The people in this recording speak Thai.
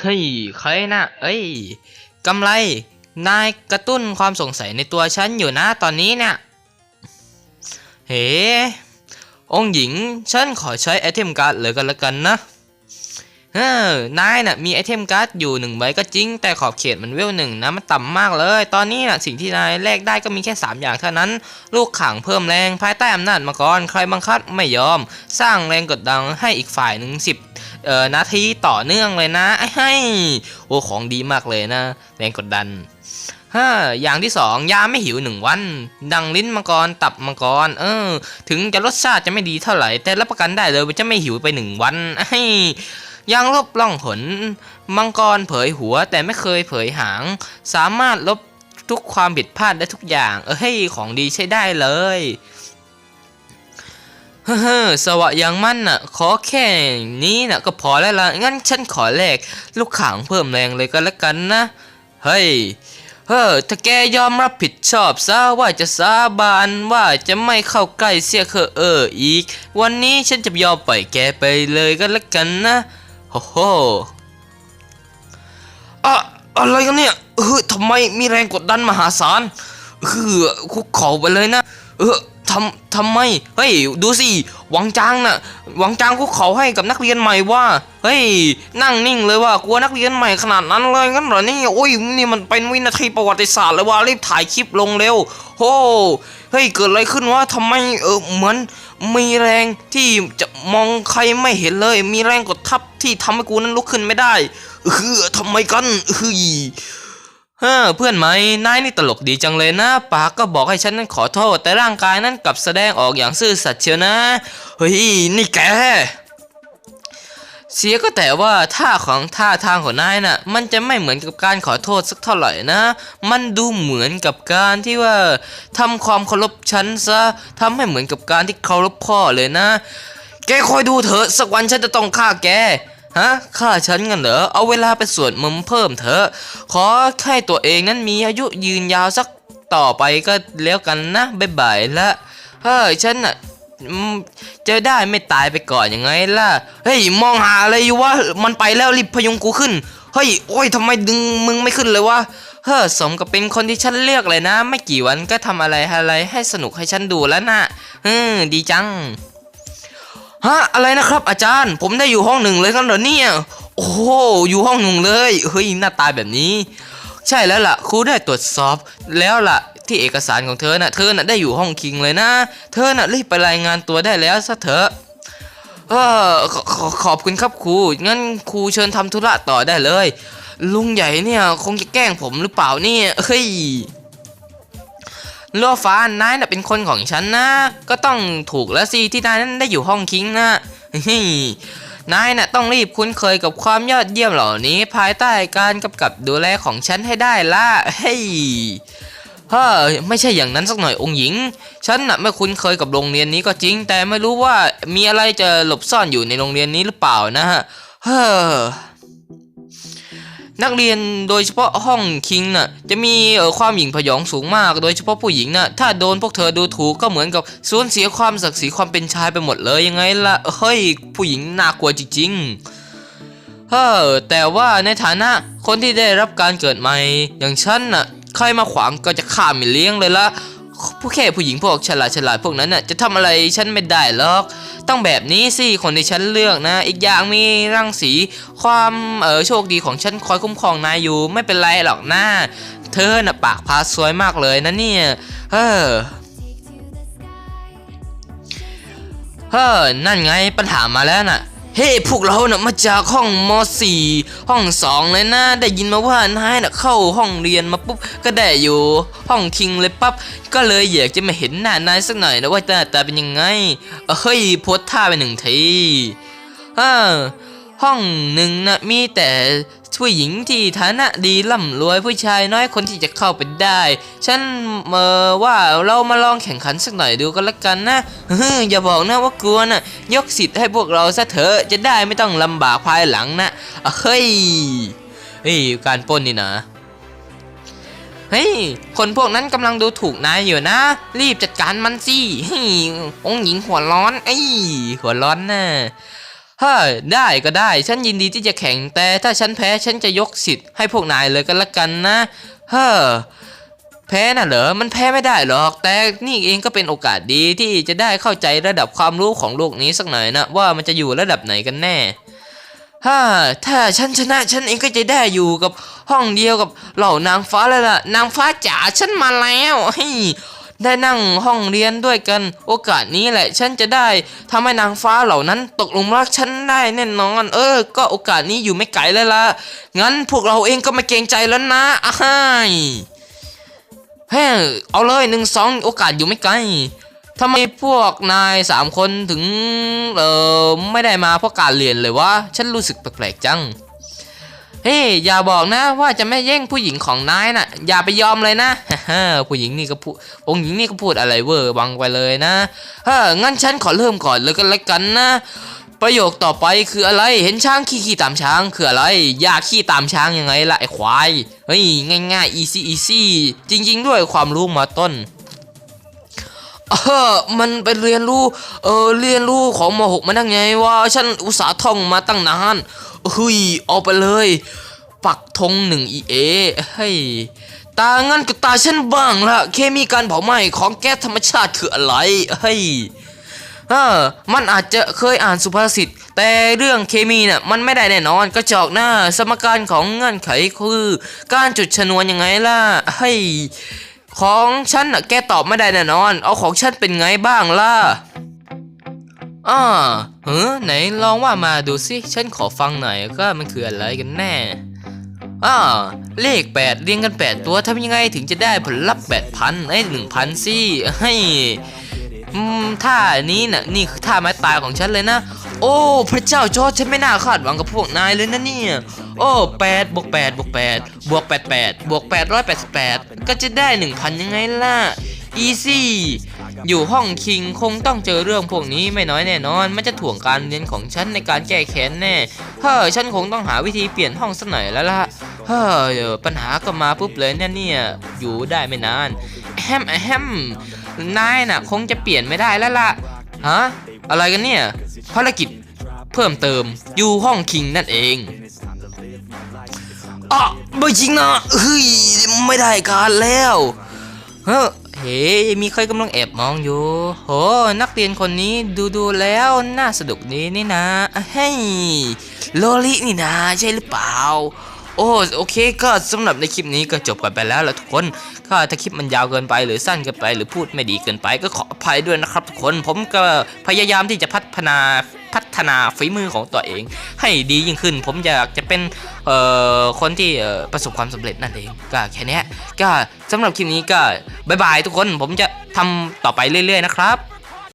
เฮ้ยใครนะเอ้ยกำไร นายกระตุ้นความสงสัยในตัวฉันอยู่นะตอนนี้เนี่ยเฮ้องหญิง ฉันขอใช้ไอเทมการ์ดเลยกันละกันนะ เออนายน่ะมีไอเทมการ์ดอยู่หนึ่งใบก็จริง แต่ขอบเขตมันเวลหนึ่งนะมันต่ำมากเลย ตอนนี้น่ะสิ่งที่นายแลกได้ก็มีแค่ 3 อย่างเท่านั้น ลูกขังเพิ่มแรงภายใต้อำนาจมังกรใครบังคับไม่ยอม สร้างแรงกดดันให้อีกฝ่ายหนึ่งสิบเอ่อนาทีต่อเนื่องเลยนะให้โอ้ของดีมากเลยนะ แรงกดดันฮ่าอย่างที่สองยาไม่หิวหนึ่งวัน ดังลิ้นมังกรตับมังกร เออ ถึงจะรสชาติจะไม่ดีเท่าไหร่ แต่รับประกันได้เลยว่าจะไม่หิวไปหนึ่งวันไอ้ ยังลบล่องหนมังกรเผยหัวแต่ไม่เคยเผยหาง สามารถลบทุกความผิดพลาดได้ทุกอย่าง เอ้ยของดีใช้ได้เลยเฮ้อสวะย่างมั่นน่ะ ขอแค่นี้น่ะก็พอแล้วละงั้นฉันขอแลกลูกข่างเพิ่มแรงเลยก็แล้วกันนะ เฮ้ย เฮ้อถ้าแกยอมรับผิดชอบซะว่าจะสาบานว่าจะไม่เข้าใกล้เสียเคอเอออีก วันนี้ฉันจะยอมปล่อยแกไปเลยก็แล้วกันนะ อ้โหอะอะไรกันเนี่ยเฮ้ยทำไมมีแรงกดดันมหาศาลคือคุกเข่าไปเลยนะ เออำทำไม เฮ้ย ดูสิ หวังจางน่ะ หวังจางคุกเขาให้กับนักเรียนใหม่ว่า เฮ้ย นั่งนิ่งเลยว่ากลัวนักเรียนใหม่ขนาดนั้นเลยงั้นเหรอนี่ โอ้ย นี่มันเป็นวินาทีประวัติศาสตร์เลยว่ารีบถ่ายคลิปลงเร็ว โอ้เฮ้ย เกิดอะไรขึ้นวะทำไม เออ เหมือนมีแรงที่จะมองใครไม่เห็นเลย มีแรงกดทับที่ทำให้กูนั้นลุกขึ้นไม่ได้ เออทำไมกันเฮ้ย เฮ้อเพื่อนไหมนายนี่ตลกดีจังเลยนะ ปากก็บอกให้ฉันนั้นขอโทษ แต่ร่างกายนั้นกลับแสดงออกอย่างซื่อสัตย์เชียวนะ เฮ้ย นี่แก เสียก็แต่ว่าท่าของท่าทางของนายน่ะ มันจะไม่เหมือนกับการขอโทษสักเท่าไหร่นะ มันดูเหมือนกับการที่ว่าทำความเคารพฉันซะทำให้เหมือนกับการที่เคารพพ่อเลยนะ แกคอยดูเถอะสักวันฉันจะต้องฆ่าแก ฮะฆ่าฉันกันเหรอเอาเวลาไปสวดมนต์เพิ่มเถอะ ขอแค่ตัวเองนั้นมีอายุยืนยาวสักต่อไปก็แล้วกันนะบ๊ายบายละเฮ้ยฉันน่ะจะได้ไม่ตายไปก่อนยังไงล่ะเฮ้ยมองหาอะไรอยู่วะมันไปแล้วรีบพยุงกูขึ้นเฮ้ยโอ้ยทำไมดึงมึงไม่ขึ้นเลยวะเฮ้อสมกับเป็นคนที่ฉันเลือกเลยนะ ไม่กี่วันก็ทำอะไรอะไรให้สนุกให้ฉันดูแล้วนะอืมดีจัง ฮะอะไรนะครับ อาจารย์ ผมได้อยู่ห้องหนึ่งเลยกันเหรอเนี่ยโอ้โหอยู่ห้องหนึ่งเลยเฮ้ยหน้าตาแบบนี้ ใช่แล้วล่ะครูได้ตรวจสอบแล้วล่ะที่เอกสารของเธอน่ะเธอน่ะได้อยู่ห้องคิงเลยนะ เธอน่ะรีบไปรายงานตัวได้แล้วซะเถอะเออขอขอขอบคุณครับครูงั้นครูเชิญทำธุระต่อได้เลย ลุงใหญ่เนี่ยคงจะแกล้งผมหรือเปล่าเนี่ยเฮ้ย ลัวฟ้านายน่ะเป็นคนของฉันนะ ก็ต้องถูกแล้วสิที่นายนั้นได้อยู่ห้องคิงนะฮนายน่ะต้องรีบคุ้นเคยกับความยอดเยี่ยมเหล่านี้ ภายใต้การกำกับดูแลของฉันให้ได้ละเฮ้ยเฮ้ยไม่ใช่อย่างนั้นสักหน่อยองค์หญิง ฉันน่ะไม่คุ้นเคยกับโรงเรียนนี้ก็จริง แต่ไม่รู้ว่ามีอะไรจะหลบซ่อนอยู่ในโรงเรียนนี้หรือเปล่านะฮะเฮ้อ นักเรียนโดยเฉพาะห้องคิงน่ะจะมีเอ่อความหยิ่งพยองสูงมาก โดยเฉพาะผู้หญิงน่ะถ้าโดนพวกเธอดูถูกก็เหมือนกับสูญเสียความศักดิ์ศรีความเป็นชายไปหมดเลยยังไงล่ะเฮ้ยผู้หญิงน่ากลัวจริงๆเฮ้อแต่ว่าในฐานะคนที่ได้รับการเกิดใหม่ อย่างฉันน่ะใครมาขวางก็จะฆ่าม่เลี้ยงเลยละ ผู้แค่ผู้หญิงพวกฉลาดฉลาดพวกนั้นน่ะจะทำอะไรฉันไม่ได้หรอก ต้องแบบนี้สิคนที่ฉันเลือกนะ อีกอย่างมีรังสีความเออโชคดีของฉันคอยคุ้มครองนายอยู่ไม่เป็นไรหรอกนะเธอน่ะปากพาสวยมากเลยนะเนี่ยเฮ้อเฮ้อนั่นไงปัญหามาแล้วน่ะ เฮ้ พวกเราเน่ะมาจากห้องม .4 ห้องสองเลยนะ ได้ยินมาว่านายน่ะเข้าห้องเรียนมาปุ๊บก็ได้อยู่ ห้องคิงเลยปั๊บก็เลยอยากจะมาเห็นหน้านายสักหน่อยนะว่าหน้าตาเป็นยังไงเออเฮ้ยโพสท่าไปหนึ่งทีเออห้องหนึ่งนะมีแต่ ผู้หญิงที่ฐานะดีร่ำรวยผู้ชายน้อยคนที่จะเข้าไปได้ ฉันเออว่าเรามาลองแข่งขันสักหน่อยดูก็แล้วกันนะเฮ้ยอย่าบอกนะว่ากลัวนะยกสิทธิ์ให้พวกเราซะเถอะจะได้ไม่ต้องลำบากภายหลังนะเฮ้ยเฮ้ยการป้นนี่นะเฮ้ย คนพวกนั้นกำลังดูถูกนายอยู่นะ รีบจัดการมันสิเฮ้ยองหญิงหัวร้อนไอ้ยหัวร้อนน่ะ ฮ้ยได้ก็ได้ ฉันยินดีที่จะแข่งแต่ถ้าฉันแพ้ฉันจะยกสิทธิ์ให้พวกนายเลยกันละกันนะเฮ้อแพ้น่ะเหรอ มันแพ้ไม่ได้หรอก แต่นี่เองก็เป็นโอกาสดีที่จะได้เข้าใจระดับความรู้ของโลกนี้สักหน่อยนะ ว่ามันจะอยู่ระดับไหนกันแน่ฮ่าถ้าฉันชนะฉันเองก็จะได้อยู่กับห้องเดียวกับเหล่านางฟ้าแล้วล่ะ นางฟ้าจ๋าฉันมาแล้วเฮ้ย ได้นั่งห้องเรียนด้วยกัน โอกาสนี้แหละ ฉันจะได้ทำให้นางฟ้าเหล่านั้น ตกหลุมรักฉันได้แน่นอน เออ ก็โอกาสนี้อยู่ไม่ไกลแล้วล่ะงั้นพวกเราเองก็ไม่เกรงใจแล้วนะอ้ายเฮ้เอาเลยหนึ่งสองโอกาสอยู่ไม่ไกลทำไมพวกนายสามคนถึงเออไม่ได้มาเพราะการเรียนเลยวะ ฉันรู้สึกแปลกๆจัง เฮ้ยอย่าบอกนะ ว่าจะไม่แย่งผู้หญิงของนายน่ะ อย่าไปยอมเลยนะผู้หญิงนี่ก็พูดองค์หญิงนี่ก็พูดอะไรเวอร์บังไปเลยนะเฮ้ยงั้นฉันขอเริ่มก่อนเลยกันละกันนะ ประโยคต่อไปคืออะไรเห็นช้างขี้ขี้ตามช้างคืออะไรอยากขี้ตามช้างยังไงล่ะไอ้ควายเฮ้ยง่ายๆ easy easy จริง ๆ ด้วยความรู้มาต้น เออมันไปเรียนรู้ เออ เรียนรู้ของมหกมาได้ไงวะฉันอุตสาห์ท่องมาตั้งนานเฮ้ยเอาไปเลย ปักธงหนึ่งเอเฮ้ยตางั้นก็ตาฉันบ้างละเคมีการเผาไหม้ของแก๊สธรรมชาติคืออะไรเฮ้ยเออมันอาจจะเคยอ่านสุภาษิตแต่เรื่องเคมีเน่ะมันไม่ได้แน่นอนกระจอกหน้า สมการของเงื่อนไขคือ การจุดชนวนยังไงล่ะเฮ้ย ของฉันน่ะแกตอบไม่ได้แน่นอน เอาของฉันเป็นไงบ้างล่ะอ่าเฮ้อไหนลองว่ามาดูสิ ฉันขอฟังหน่อยก็มันคืออะไรกันแน่อ่าเลข 8 เรียงกัน 8 ตัวทำยังไงถึงจะได้ผลลัพธ์8,000ไอ้1,000สิให้อืมท่านี้น่ะนี่คือท่าไม้ตายของฉันเลยนะ โอ้ พระเจ้าจอร์จฉันไม่น่าคาดหวังกับพวกนายเลยนะเนี่ย โอ้8บวก8บวก8บวก88บวก888 ก็จะได้ 1,000 ยังไงล่ะ อีซี่ อยู่ห้องคิงคงต้องเจอเรื่องพวกนี้ไม่น้อยแน่นอน มันจะถ่วงการเรียนของฉันในการแก้แค้นแน่ เฮ้อฉันคงต้องหาวิธีเปลี่ยนห้องสักหน่อยแล้วล่ะ เฮ้อเออปัญหาก็มาปุ๊บเลยเนี่ยเนี่ยอยู่ได้ไม่นานแฮมแฮมนายน่ะ คงจะเปลี่ยนไม่ได้แล้วล่ะ ฮะ อะไรกันเนี่ย ภารกิจเพิ่มเติมอยู่ห้องคิงนั่นเองอะ ไม่จริงนะเฮ้ยไม่ได้การแล้วเฮ้เฮ้มีใครกำลังแอบมองอยู่โหนักเรียนคนนี้ดูดูแล้วน่าสนุกดีนี่นะเฮ้ยโลลินี่นะใช่หรือเปล่าโอ้โอเคก็สำหรับในคลิปนี้ก็จบกันไปแล้วละทุกคน ก็ถ้าคลิปมันยาวเกินไปหรือสั้นเกินไป หรือพูดไม่ดีเกินไป ก็ขออภัยด้วยนะครับทุกคนผมก็พยายามที่จะพัฒนาพัฒนาฝีมือของตัวเอง ให้ดียิ่งขึ้น ผมอยากจะเป็นเอ่อคนที่ประสบความสำเร็จนั่นเองก็แค่นี้ก็สำหรับคลิปนี้ก็บายบายทุกคนผมจะทำต่อไปเรื่อย ๆ นะครับ